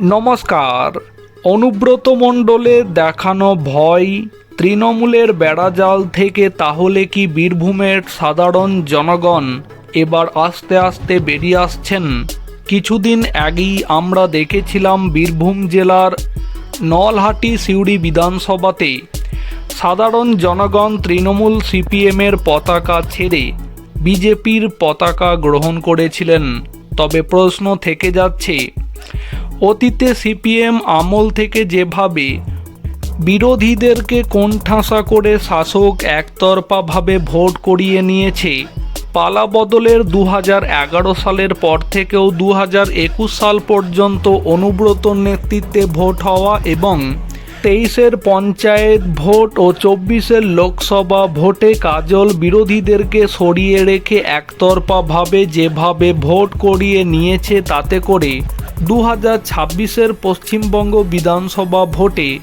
নমস্কার। অনুব্রত মণ্ডলের দেখানো ভয়, তৃণমূলের বেড়াজাল থেকে তাহলে কি বীরভূমের সাধারণ জনগণ এবার আস্তে আস্তে বেরিয়ে আসছেন? কিছুদিন আগেই আমরা দেখেছিলাম বীরভূম জেলার নলহাটি সিউড়ি বিধানসভাতে সাধারণ জনগণ তৃণমূল সিপিএমের পতাকা ছেড়ে বিজেপির পতাকা গ্রহণ করেছিলেন। তবে প্রশ্ন থেকে যাচ্ছে অতীতে সিপিএম আমল থেকে যেভাবে বিরোধীদেরকে কোণঠাসা করে শাসক একতরফাভাবে ভোট করিয়ে নিয়েছে, পালা বদলের দু এগারো সালের পর থেকেও দু একুশ সাল পর্যন্ত অনুব্রত নেতৃত্বে ভোট হওয়া এবং তেইশের পঞ্চায়েত ভোট ও চব্বিশের লোকসভা ভোটে কাজল বিরোধীদেরকে সরিয়ে রেখে একতরফাভাবে যেভাবে ভোট করিয়ে নিয়েছে তাতে করে দু হাজার ছাব্বিশের পশ্চিমবঙ্গ বিধানসভা ভোটে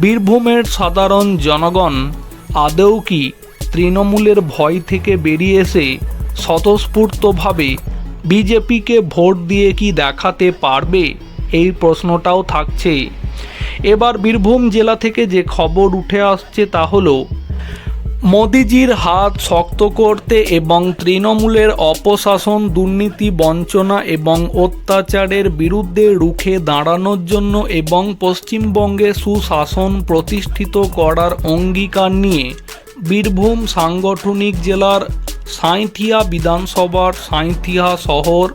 বীরভূমের সাধারণ জনগণ আদৌ কি তৃণমূলের ভয় থেকে বেরিয়ে এসে স্বতঃস্ফূর্তভাবে বিজেপিকে ভোট দিয়ে কি দেখাতে পারবে? এই প্রশ্নটাও থাকছে। এবার বীরভূম জেলা থেকে যে খবর উঠে আসছে তা হলো মোদিজির হাত শক্ত করতে এবং তৃণমূলের অপশাসন, দুর্নীতি, বঞ্চনা এবং অত্যাচারের বিরুদ্ধে রুখে দাঁড়ানোর জন্য এবং পশ্চিমবঙ্গে সুশাসন প্রতিষ্ঠিত করার অঙ্গীকার নিয়ে বীরভূম সাংগঠনিক জেলার সাঁইথিয়া বিধানসভার সাঁইথিয়া শহর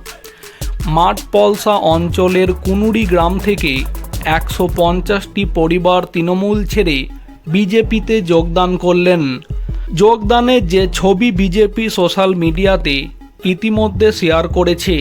মাঠপলসা অঞ্চলের কুনুরি গ্রাম থেকে একশো পঞ্চাশটি পরিবার তৃণমূল ছেড়ে বিজেপিতে যোগদান করলেন। যোগদানের যে ছবি বিজেপি সোশ্যাল মিডিয়াতে ইতিমধ্যে শেয়ার করেছে।